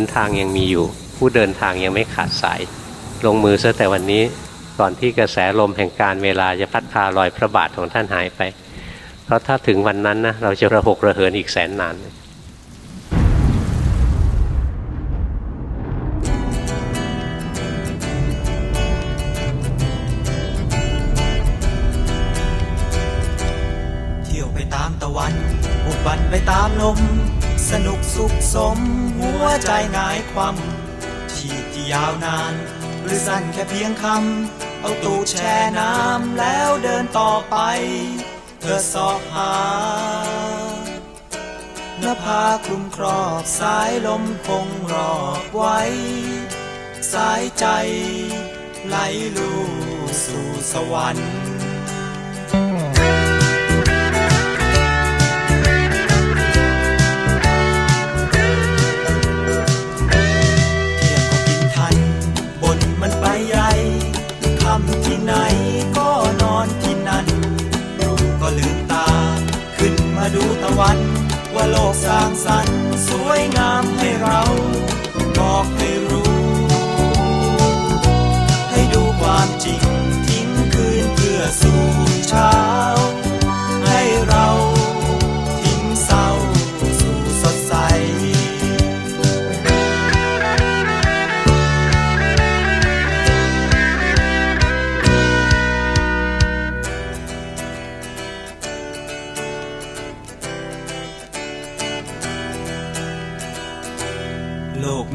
นทางยังมีอยู่ ผู้เดินทางยังไม่ขาดสาย ลงมือซะแต่วันนี้ก่อนที่กระแสลมแห่งการเวลาจะพัดพาลอยพระบาทของท่านหายไป เพราะถ้าถึงวันนั้นนะเราจะระหกระเหินอีกแสนนาน ไปตามตะวันบุกบันไปตามลม สนุกสุขสม หัวใจงายความชีพที่ยาวนาน หรือสั้นแค่เพียงคำ เอาตูดแช่น้ำแล้วเดินต่อไปเพื่อสอบหาเนื้อผ้าคลุมครอบสายลมคงรอบไว้ สายใจ ไหลลู่สู่สวรรค์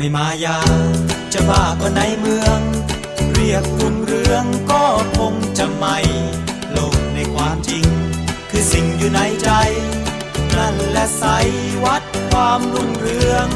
ไม่มายา จะบ้าก็ในเมือง เรียกรุ่งเรืองก็คงจะไม่ โลกในความจริง คือสิ่งอยู่ในใจ นั่นแหละใสวัดความรุ่งเรือง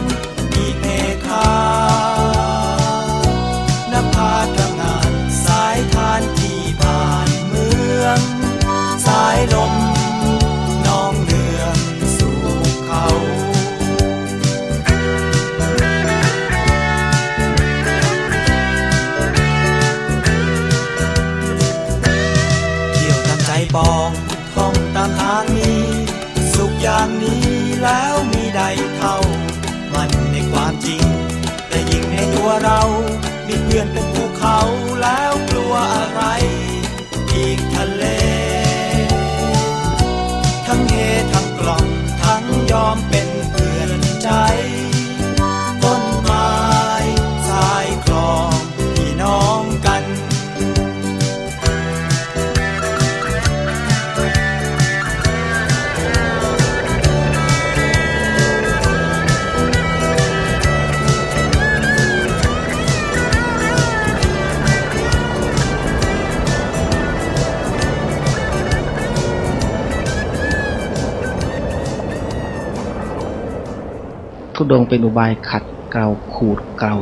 ดงเป็นอุบายขัดเกลาขูดเกลา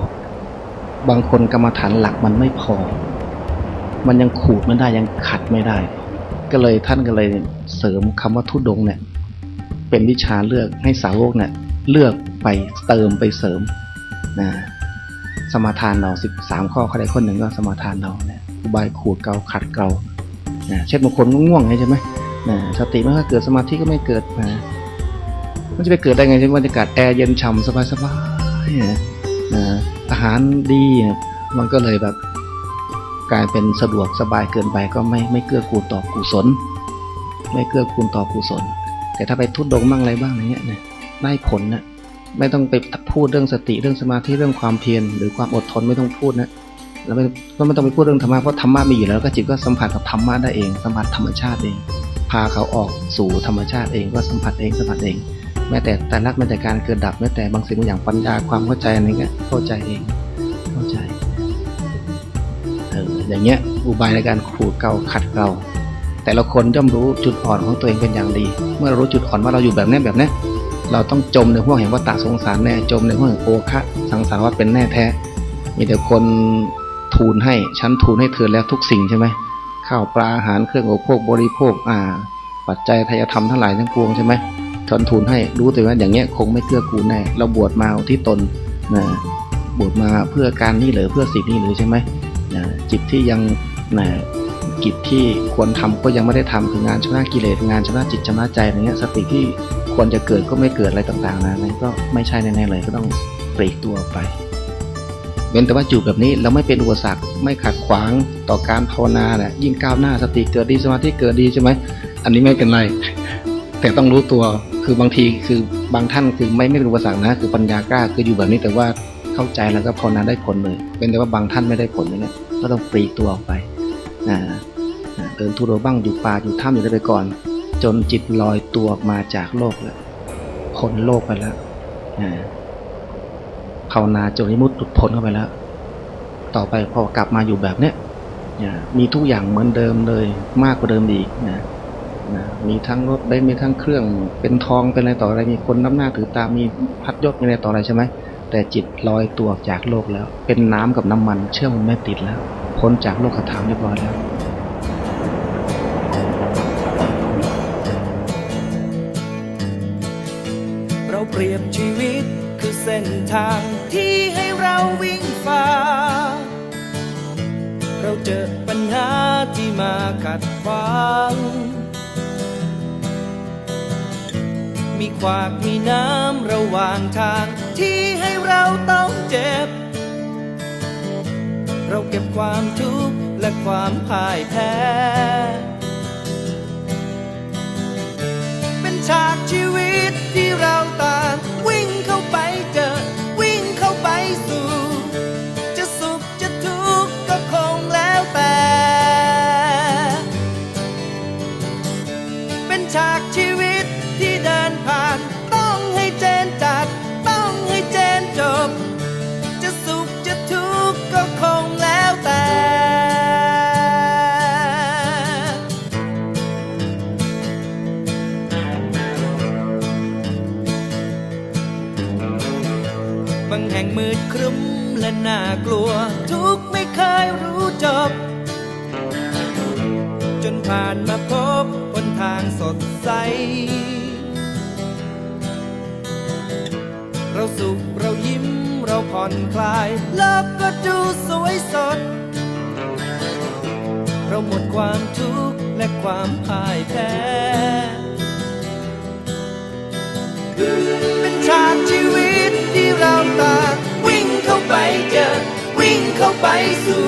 บางคนกรรมฐานหลักมันไม่พอ มันยังขูดไม่ได้ยังขัดไม่ได้ ก็เลยท่านก็เลยเสริมคำว่าทุดงเนี่ย เป็นวิชาเลือกให้สาวกเนี่ยเลือกไปเติมไปเสริมนะสมาทานเราสิบสามข้อข้อใดข้อหนึ่งก็สมาทานเราเนี่ยอุบายขูดเกลาขัดเกลานะเช่นบางคนง่วงไงใช่ไหมนะสติไม่ค่อยเกิดสมาธิก็ไม่เกิดนะ มันจะไปเกิดได้ไงใช่ไหมบรรยากาศแอร์เย็นฉ่ำสบายๆเนี่ยนะอาหารดีมันก็เลยแบบกลายเป็นสะดวกสบายเกินไปก็ไม่ไม่เกื้อกูลต่อกุศล ไม่เกื้อกูลต่อกุศล แต่ถ้าไปทุดดงบ้างอะไรบ้างอย่างเงี้ยเนี่ยได้ผลนะไม่ต้องไปพูดเรื่องสติเรื่องสมาธิเรื่องความเพียรหรือความอดทนไม่ต้องพูดนะแล้วไม่ก็ไม่ต้องไปพูดเรื่องธรรมะเพราะธรรมะมีอยู่แล้วก็จิตก็สัมผัสกับธรรมะได้เองสัมผัสธรรมชาติเอง พาเขาออกสู่ธรรมชาติเองก็สัมผัสเองสัมผัสเอง แม้แต่แต่ลักแม้แต่การเกิดดับแม้แต่บางสิ่งบางอย่างปัญญาความเข้าใจอะไรเงี้ยเข้าใจเองเข้าใจเอออย่างเงี้ยอุบายในการขูดเกาขัดเกาแต่ละคนย่อมรู้จุดอ่อนของตัวเองเป็นอย่างดี เมื่อเรารู้จุดอ่อนว่าเราอยู่แบบนี้แบบนี้เราต้องจมในห้วงแห่งวัฏฏะสงสารแน่จมในห้วงแห่งโอคะสังสารวัฏเป็นแน่แท้ มีแต่คนทูลให้ฉันทูลให้เธอแล้วทุกสิ่งใช่ไหมข้าวปลาอาหารเครื่องอุปโภคบริโภคอ่า ปัจจัยทายธรรมทั้งหลายทั้งปวงใช่ไหม ชนทุนให้รู้แต่ว่าอย่างเงี้ยคงไม่เกื้อกูลแน่เราบวชมาที่ตนนะบวชมาเพื่อการนี้หรือเพื่อสิ่งนี้หรือใช่ไหมนะจิตที่ยังนะกิจที่ควรทำก็ยังไม่ได้ทำคืองานชำระกิเลสงานชำระจิตชำระใจอะไรเงี้ยสติที่ควรจะเกิดก็ไม่เกิดอะไรต่างๆนะนั่นก็ไม่ใช่แน่ๆเลยก็ต้องปลีกตัวไปเว้นแต่ว่าอยู่แบบนี้เราไม่เป็นอุปสรรคไม่ขัดขวางต่อการภาวนาเนี่ยยิ่งก้าวหน้าสติเกิดดีสมาธิเกิดดีใช่ไหมอันนี้ไม่เป็นไร แต่ต้องรู้ตัว คือบางทีคือบางท่านคือไม่ไม่เป็นอุปสรรคนะ คือปัญญากล้าคืออยู่แบบนี้แต่ว่าเข้าใจแล้วก็ภาวนาได้ผลเลยเป็นแต่ว่าบางท่านไม่ได้ผลอย่างเนี้ยก็ต้องปลีกตัวออกไปเดินทุรบ้างอยู่ป่าอยู่ถ้ำอยู่ได้ไปก่อน จนจิตลอยตัวออกมาจากโลกแล้วพ้นโลกไปแล้วอ่าภาวนาจนนิมุตติหลุดพ้นเข้าไปแล้ว ต่อไปพอกลับมาอยู่แบบเนี้ยมีทุกอย่างเหมือนเดิมเลยมากกว่าเดิมอีกนะ นะมีทั้งรถได้มีทั้งเครื่อง เป็นทองเป็นอะไรต่ออะไรมีคนน้ำหน้าถือตามีพัดยศมีอะไรต่ออะไรใช่ไหมแต่จิตลอยตัวออกจากโลกแล้ว เป็นน้ำกับน้ำมัน เชื่อมไม่ติดแล้วพ้นจากโลกธรรมเรียบร้อยแล้วเราเปรียบชีวิตคือเส้นทางที่ให้เราวิ่งฝ่า เราเจอปัญหาที่มาขัดขวาง มีขวากมีน้ำระหว่างทางที่ให้เราต้องเจ็บ เราเก็บความทุกข์และความพ่ายแพ้ เป็นฉากชีวิตที่เราต่าง วิ่งเข้าไปเจอ วิ่งเข้าไปสู่ น่ากลัว ทุกไม่เคยรู้จบ จนผ่านมาพบหนทางสดใส เราสุขเรายิ้มเราผ่อนคลายโลกก็ดูสวยสด เราหมดความทุกข์และความพ่ายแพ้เป็นฉากชีวิตที่เราต่าง ไปเจอ วิ่งเข้าไปสู่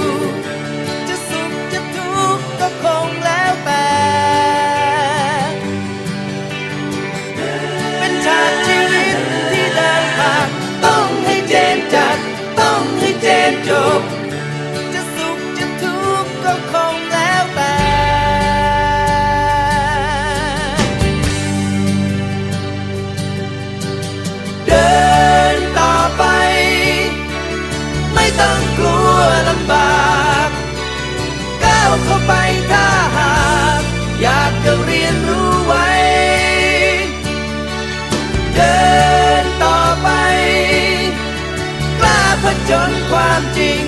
ามจริง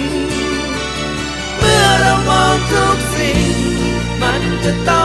เมื่อเรามองทุกสิ่ง มันจะต้อง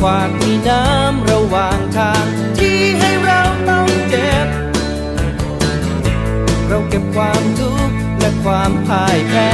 มีขวากมีน้ำระหว่างทางที่ให้เราต้องเจ็บ เราเก็บความทุกข์และความพ่ายแพ้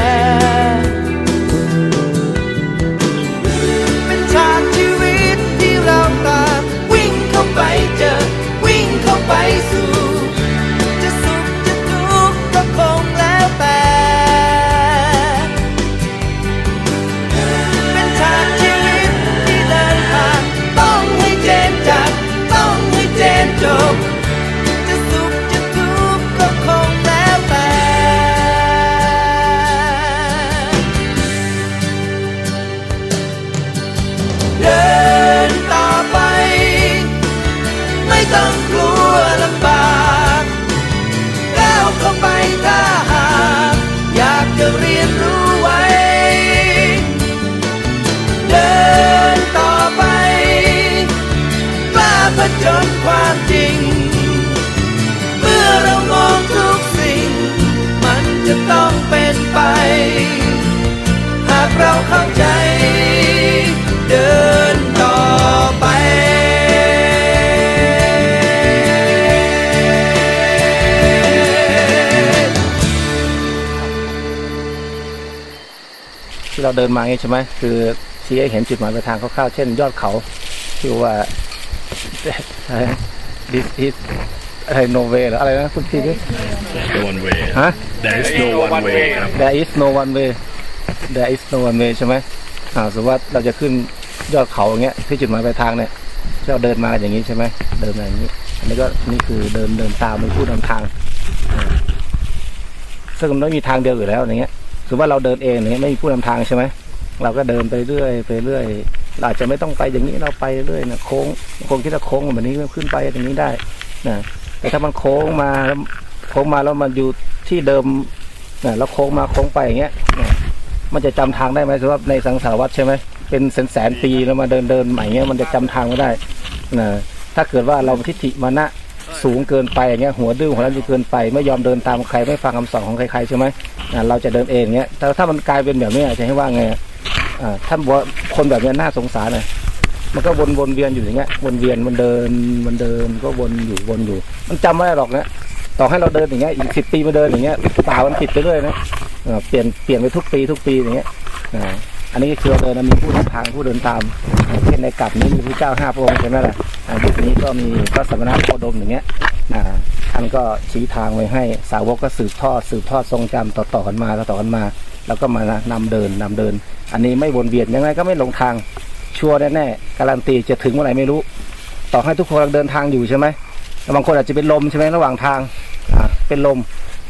เราเดินมาไงใช่ไหมคือชี้ให้เห็นจุดหมายปลายทางคร่าวๆเช่น ยอดเขาที่ว่าอะไร this is อะไร no way หรืออะไรนะคุณพี่ดิ no one way ฮะ there is no one way ครับ there is no one way there is no one way ใช่ไหมอ่าสมมติว่าเราจะขึ้นยอดเขาอย่างเงี้ยที่จุดหมายปลายทางเนี่ยที่เราเดินมาอย่างนี้ใช่ไหมเดินมาอย่างนี้ อันนี้ก็นี่คือเดินเดินตามเป็นผู้นำทางอ่าซึ่งมันไม่มีทางเดียวอยู่แล้วอย่างเงี้ย สมมติว่าเราเดินเองเงี้ยไม่มีผู้นำทางใช่ไหมเราก็เดินไปเรื่อยไปเรื่อยเราอาจจะไม่ต้องไปอย่างนี้เราไปเรื่อยนะโค้งโค้งคิดว่าโค้งแบบนี้ขึ้นไปอย่างนี้ได้นะแต่ถ้ามันโค้งมาแล้วโค้งมาแล้วมันอยู่ที่เดิมนะแล้วโค้งมาโค้งไปอย่างเงี้ยมันจะจำทางได้ไหมสำหรับในสังสารวัตรใช่ไหมเป็นแสนแสนปีแล้วมาเดินเดินใหม่เงี้ยมันจะจำทางไม่ได้นะถ้าเกิดว่าเราทิฏฐิมานะสูงเกินไปอย่างเงี้ยหัวดื้อหัวรั้นจนเกินไป ไม่ยอมเดินตามใครไม่ฟังคำสอนของใครๆใช่ไหม เราจะเดินเองเงี้ยแต่ถ้ามันกลายเป็นแบบนี้จะให้ว่าไงอะอ่าถ้าบอกคนแบบนี้น่าสงสารเลยมันก็วนวนเวียนอยู่อย่างเงี้ยวนเวียนมันเดินมันเดินก็วนอยู่วนอยู่ มันจำไม่ได้หรอกนะต่อให้เราเดินอย่างเงี้ยอีกสิบปีมาเดินอย่างเงี้ยป่ามันผิดไปเรื่อยนะเปลี่ยนเปลี่ยนไปทุกปีทุกปีอย่างเงี้ยอันนี้คือเราเดินนะมีผู้นำทางผู้เดินตามเช่นในกลับนี้มีพระเจ้าห้าพระองค์ใช่ไหมล่ะอ่ายุคนี้ก็มีพระสมณะโคดมอย่างเงี้ย ท่านก็ชี้ทางไว้ให้สาวกก็สืบทอดสืบทอดทรงจำต่อๆกันมาต่อๆกันมา แล้วก็มานำเดินนำเดิน อันนี้ไม่วนเวียนยังไงก็ไม่หลงทางชัวร์แน่ๆการันตีจะถึงเมื่อไหร่ไม่รู้ ต่อให้ทุกคนกำลังเดินทางอยู่ใช่ไหมแต่บางคนอาจจะเป็นลมใช่ไหมระหว่างทางอ่าเป็นลม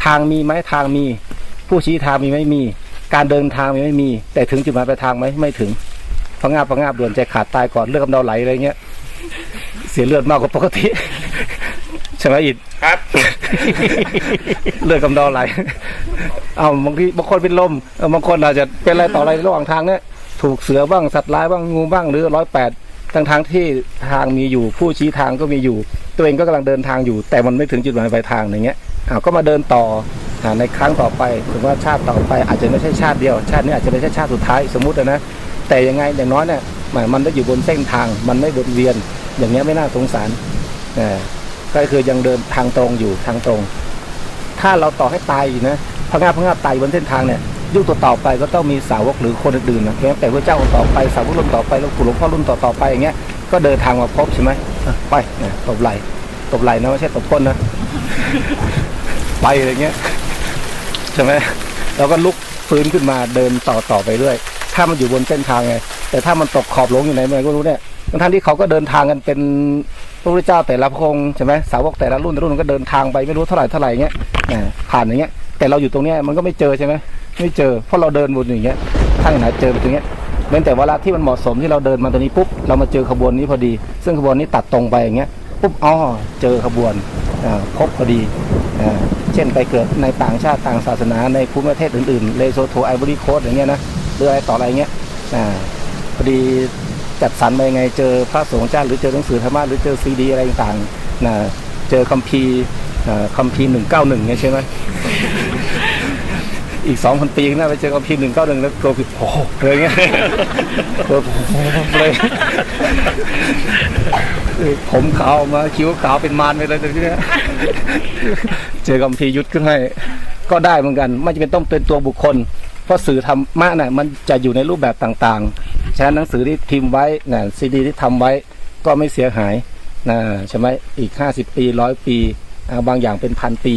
ทางมีไหมทางมี ผู้ชี้ทางมีไหม่มี การเดินทางมีไม่มี แต่ถึงจุดหมายปลายทางไหมไม่ถึงพังงาบพังงาบด่วนใจขาดตายก่อนเลือดกำเดาไหลอะไรเงี้ยเสียเลือดมากกว่าปกติ ใช่ไหมอิดครับ เลือดกำเดาไหล เอาบางทีบางคนเป็นลมเออบางคนอาจจะเป็นอะไรต่ออะไรระหว่างทางเนี่ยถูกเสือบ้างสัตว์ร้ายบ้างงูบ้างหรือร้อยแปดทั้งทางๆที่ทางมีอยู่ ผู้ชี้ทางก็มีอยู่ ตัวเองก็กำลังเดินทางอยู่ แต่มันไม่ถึงจุดหมายปลายทางอย่างเงี้ยอ้าวก็มาเดินต่ออาในครั้งต่อไปถึงว่าชาติต่อไปอาจจะไม่ใช่ชาติเดียว ชาตินี้อาจจะไม่ใช่ชาติสุดท้ายสมมุติอะนะแต่ยังไงอย่างน้อยเนี่ยหมายมันได้อยู่บนเส้นทางมันไม่วนเวียนอย่างเงี้ยไม่น่าสงสารเออ ก็คือยังเดินทางตรงอยู่ทางตรง ถ้าเราต่อให้ตายนะพะงาบพะงาตายบนเส้นทางเนี่ยยุคต่อต่อไปก็ต้องมีสาวกหรือคนอื่นๆนะแม้แต่พระเจ้าองค์ต่อไปสาวกรุ่นต่อไปหลวงปู่หลวงพ่อรุ่นต่อต่อไปอย่างเงี้ยก็เดินทางมาพบใช่ไหมไปตบไหลตบไหลนะไม่ใช่ตบก้นนะไปอะไรเงี้ยใช่ไหมเราก็ลุกฟื้นขึ้นมาเดินต่อต่อไปเรื่อยถ้ามันอยู่บนเส้นทางไงแต่ถ้ามันตกขอบหลงอยู่ไหนไม่ก็รู้เนี่ยทั้งที่เขาก็เดินทางกันเป็น ระพุทธเจ้าแต่ละพระองค์ใช่ไหมสาวกแต่ละรุ่นแต่ละรุ่นก็เดินทางไปไม่รู้เท่าไหร่เท่าไหร่เงี้ยอ่ผ่านอย่างเงี้ย แต่เราอยู่ตรงเนี้ยมันก็ไม่เจอใช่ไหมไม่เจอเพราะเราเดินบนอย่างเงี้ยถ้าอย่างไหนเจอไปตรงเนี้ยเว้นแต่เวลาที่มันเหมาะสมที่เราเดินมาตรงนี้ปุ๊บเรามาเจอขบวนนี้พอดี ซึ่งขบวนนี้ตัดตรงไปอย่างเงี้ยปุ๊บอ๋อเจอขบวนพบพอดีอ่าเช่นไปเกิดในต่างชาติต่างศาสนาในภูมิประเทศอื่นๆเลโซโทไอ o อรีโคสอย่างเงี้ยนะหรืออะไรต่ออะไรเงี้ยอ่าพอดี จัดสรรไปยังไงเจอพระสงฆ์เจ้าหรือเจอหนังสือธรรมะหรือเจอซีดีอะไรต่างๆนะเจอคัมภีร์อ่าคัมภีร์หนึ่งเก้าหนึ่งใช่ไหมอีกสองพันปีข้างหน้าไปเจอกับพีหนึ่งเก้าหนึ่งแล้วตัวผิดโอ้เลยเงี้ยโอ้โหเลยผมขาวมาคิ้วขาวเป็นมารไปเลยตอนนี้เจอกับพียุทธขึ้นให้ก็ได้เหมือนกันไม่จำเป็นต้องเป็นตัวบุคคล เพราะสื่อธรรมะน่ะมันจะอยู่ในรูปแบบต่างๆ ฉะนั้นหนังสือที่พิมพ์ไว้น่ะซีดีที่ทำไว้ก็ไม่เสียหายนะใช่ไหมอีกห้าสิบปีร้อยปีบางอย่างเป็นพันปี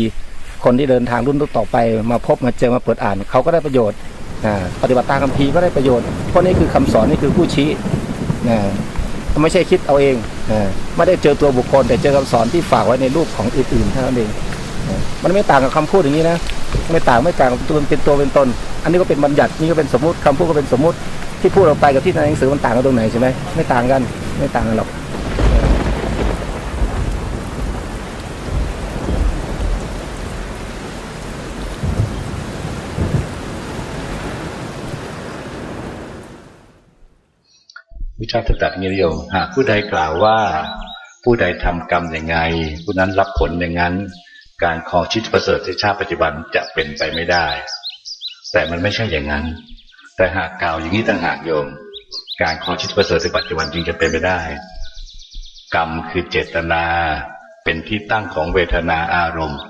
คนที่เดินทางรุ่นต่อไป มาพบมาเจอมาเปิดอ่านเขาก็ได้ประโยชน์อ่าปฏิบัติตามคัมภีก็ได้ประโยชน์เพราะนี่คือคำสอนนี่คือผู้ชี้อ่ไม่ใช่คิดเอาเองอ่ไม่ได้เจอตัวบุคคล แต่เจอคำสอนที่ฝากไว้ในรูปของอื่นๆเท่านั้นเองมันไม่ต่างกับคำพูดอย่างนี้นะไม่ต่างไม่ต่างตัวเป็นตัวเป็นตน อันนี้ก็เป็นบัญญัตินี่ก็เป็นสมมติคำพูดก็เป็นสมมติ ที่พูดออกไปกับที่ในหนังสือมันต่างกันตรงไหนใช่ไหมไม่ต่างกัน ไม่ต่างกันหรอกวิชาตตัดงี้โยมหากผู้ใดกล่าวว่า ผู้ใดทำกรรมอย่างไง ผู้นั้นรับผลอย่างนั้น การคองชีวิตประเสริฐในชาติปัจจุบันจะเป็นไปไม่ได้ แต่มันไม่ใช่อย่างนั้น แต่หากกล่าวอย่างนี้ต่างหากโยม การครองชีวิตประเสริฐในปัจจุบันจึงจะเป็นไปได้ กรรมคือเจตนาเป็นที่ตั้งของเวทนาอารมณ์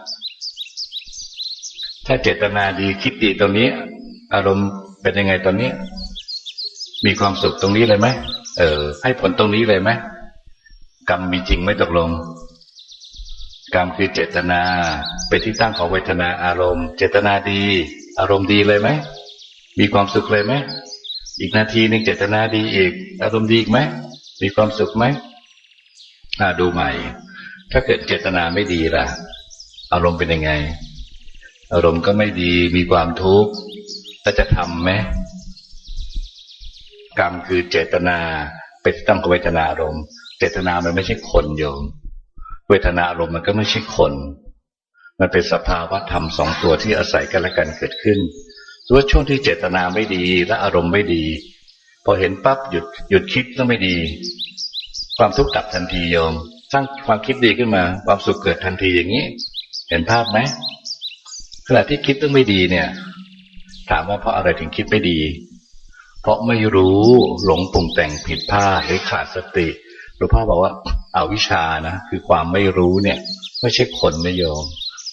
ถ้าเจตนาดีคิดดีตรงนี้ อารมณ์เป็นยังไงตอนนี้ มีความสุขตรงนี้เลยไหมเออ ให้ผลตรงนี้เลยไหมกรรมมีจริงไหม่ตกลงกรรมคือเจตนาเป็นที่ตั้งของเวทนาอารมณ์ เจตนาดี อารมณ์ดีเลยไหม มีความสุขเลยไหมอีกนาทีหนึ่งเจตนาดีอีกอารมณ์ดีอีกไหมมีความสุขไหมอ่าดูใหม่ ถ้าเกิดเจตนาไม่ดีล่ะ อารมณ์เป็นยังไง อารมณ์ก็ไม่ดีมีความทุกข์แล้วจะทำไหมกรรมคือเจตนาเป็นตั้งของเวทนาอารมณ์ เจตนามันไม่ใช่คนโยม เวทนาอารมณ์มันก็ไม่ใช่คน มันเป็นสภาวะธรรมสองตัวที่อาศัยกันและกันเกิดขึ้น สมมติว่าช่วงที่เจตนาไม่ดีและอารมณ์ไม่ดี พอเห็นปั๊บหยุดหยุดคิดแล้วไม่ดี ความทุกข์ดับทันทีโยม สร้างความคิดดีขึ้นมา ความสุขเกิดทันทีอย่างนี้ เห็นภาพไหมขณะที่คิดเรื่องไม่ดีเนี่ย ถามว่าเพราะอะไรถึงคิดไม่ดี เพราะไม่รู้หลงปรุงแต่งผิดพลาดหรือขาดสติหลวงพ่อบอกว่าอาวิชานะคือความไม่รู้เนี่ย ไม่ใช่คนนะโยม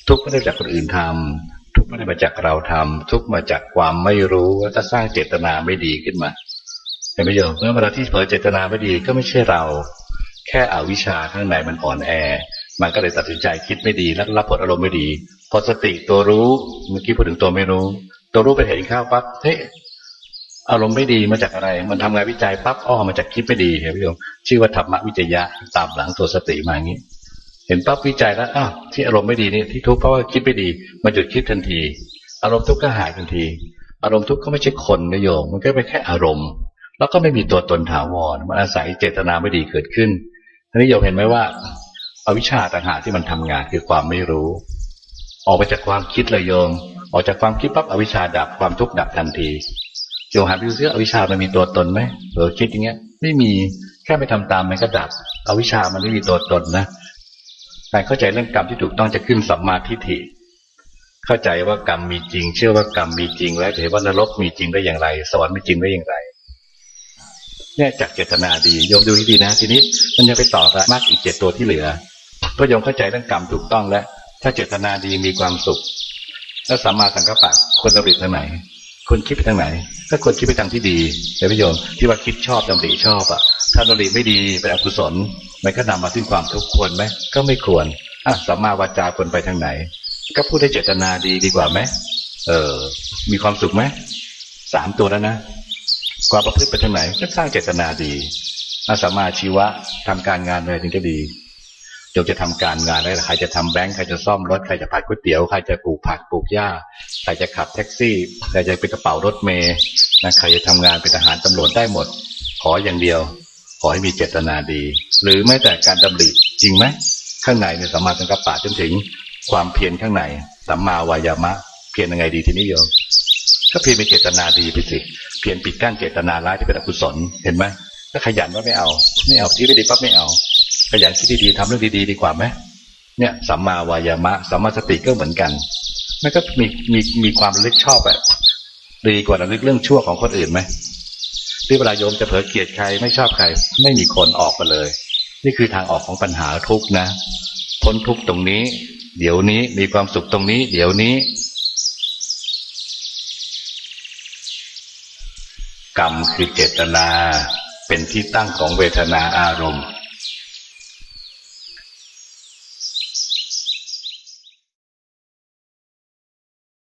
ทุกข์ไม่ได้จากคนอื่นทำ ทุกข์ไม่ได้มาจากเราทำทุกข์มาจากความไม่รู้แล้วก็สร้างเจตนาไม่ดีขึ้นมาเห็นไหมโยมเมื่อเวลาที่เผลอเจตนาไม่ดีก็ไม่ใช่เรา แค่อวิชชาข้างในมันอ่อนแอ มันก็เลยตัดสินใจคิดไม่ดีแล้วรับผลอารมณ์ไม่ดี พอสติตัวรู้เมื่อกี้พูดถึงตัวไม่รู้ ตัวรู้ไปเห็นข้าวปั๊บเฮ้อารมณ์ไม่ดีมาจากอะไร มันทำงานวิจัยปั๊บอ้อมาจากคิดไม่ดีเห็นไหมโยมชื่อว่าธรรมวิจยะตามหลังตัวสติมาอย่างนี้ เห็นปั๊บวิจัยแล้วอ้าวที่อารมณ์ไม่ดีนี่ที่ทุกข์เพราะว่าคิดไม่ดีมันหยุดคิดทันที อารมณ์ทุกข์ก็หายทันที อารมณ์ทุกข์ก็ไม่ใช่คนนะโยมมันก็เป็นแค่อารมณ์ แล้วก็ไม่มีตัวตนถาวรมันอาศัยเจตนาไม่ดีเกิดขึ้นทีนี้โยมเห็นไหมว่าอาวิชชาต่างหากที่มันทำงานคือความไม่รู้ ออกไปจากความคิดเลยโยม ออกจากความคิดปั๊บอวิชชาดับความทุกข์ดับทันทีโยมหาดูซิอวิชชามันมีตัวตนไหมเออคิดอย่างเงี้ย ไม่มีแค่ไม่ทำตามมันก็ดับ อวิชชามันไม่มีตัวตนนะ การเข้าใจเรื่องกรรมที่ถูกต้องจะขึ้นสัมมาทิฏฐิ เข้าใจว่ากรรมมีจริง เชื่อว่ากรรมมีจริง และเห็นว่านรกมีจริงได้อย่างไร สวรรค์มีจริงได้อย่างไรเนี่ยจากเจตนาดีโยมดูให้ดีนะ ทีนี้มันยังไปต่อกับมากอีกเจ็ดตัวที่เหลือก็โยมเข้าใจเรื่องกรรมถูกต้องแล้วถ้าเจตนาดีมีความสุข แล้วสัมมาสังกัปปะควรดำริทางไหน ควรคิดไปทางไหน ก็ควรคิดไปทางที่ดีเห็นไหมโยมที่ว่าคิดชอบดำริชอบอะ ถ้าดำริไม่ดีเป็นอกุศลมันก็นำมาซึ่งความทุกข์ควรไหมก็ไม่ควรอะสัมมาวาจาควรไปทางไหน ก็พูดได้เจตนาดีดีกว่าไหมเออ มีความสุขไหมสามตัวแล้วนะความประพฤติไปทางไหนก็สร้างเจตนาดีอาสมมาชีวะทำการงานอะไรถึงจะดีโยมจะทำการงานอะไรใครจะทำแบงค์ใครจะซ่อมรถใครจะผัดก๋วยเตี๋ยวใครจะปลูกผักปลูกหญ้า ใครจะขับแท็กซี่ใครจะเป็นกระเป๋ารถเมย์นะใครจะทำงานเป็นทหารตำรวจได้หมด ขออย่างเดียว ขอให้มีเจตนาดี หรือแม้แต่การดำริจริงไหมข้างในในสัมมาสังกัปปะจนถึงความเพียรข้างในสัมมาวายามะ เพียรยังไงดีทีนี้โยมก็เพียรเป็นเจตนาดีไปสิเพียรปิดกั้นเจตนาร้ายที่เป็นอกุศลเห็นไหมก็ขยันว่าไม่เอา ไม่เอาที่ไม่ดีปั๊บไม่เอา ขยันคิดดีๆทำเรื่องดีๆดีกว่าไหมเนี่ยสัมมาวายามะสัมมาสติก็เหมือนกัน มันก็มีมีมีความระลึกชอบแบบดีกว่าระลึกเรื่องชั่วของคนอื่นไหมที่เวลาโยมจะเผลอเกลียดใครไม่ชอบใคร ไม่มีคนออกมาเลย นี่คือทางออกของปัญหาทุกนะ พ้นทุกตรงนี้ เดี๋ยวนี้มีความสุขตรงนี้ เดี๋ยวนี้ กรรมคือเจตนา เป็นที่ตั้งของเวทนาอารมณ์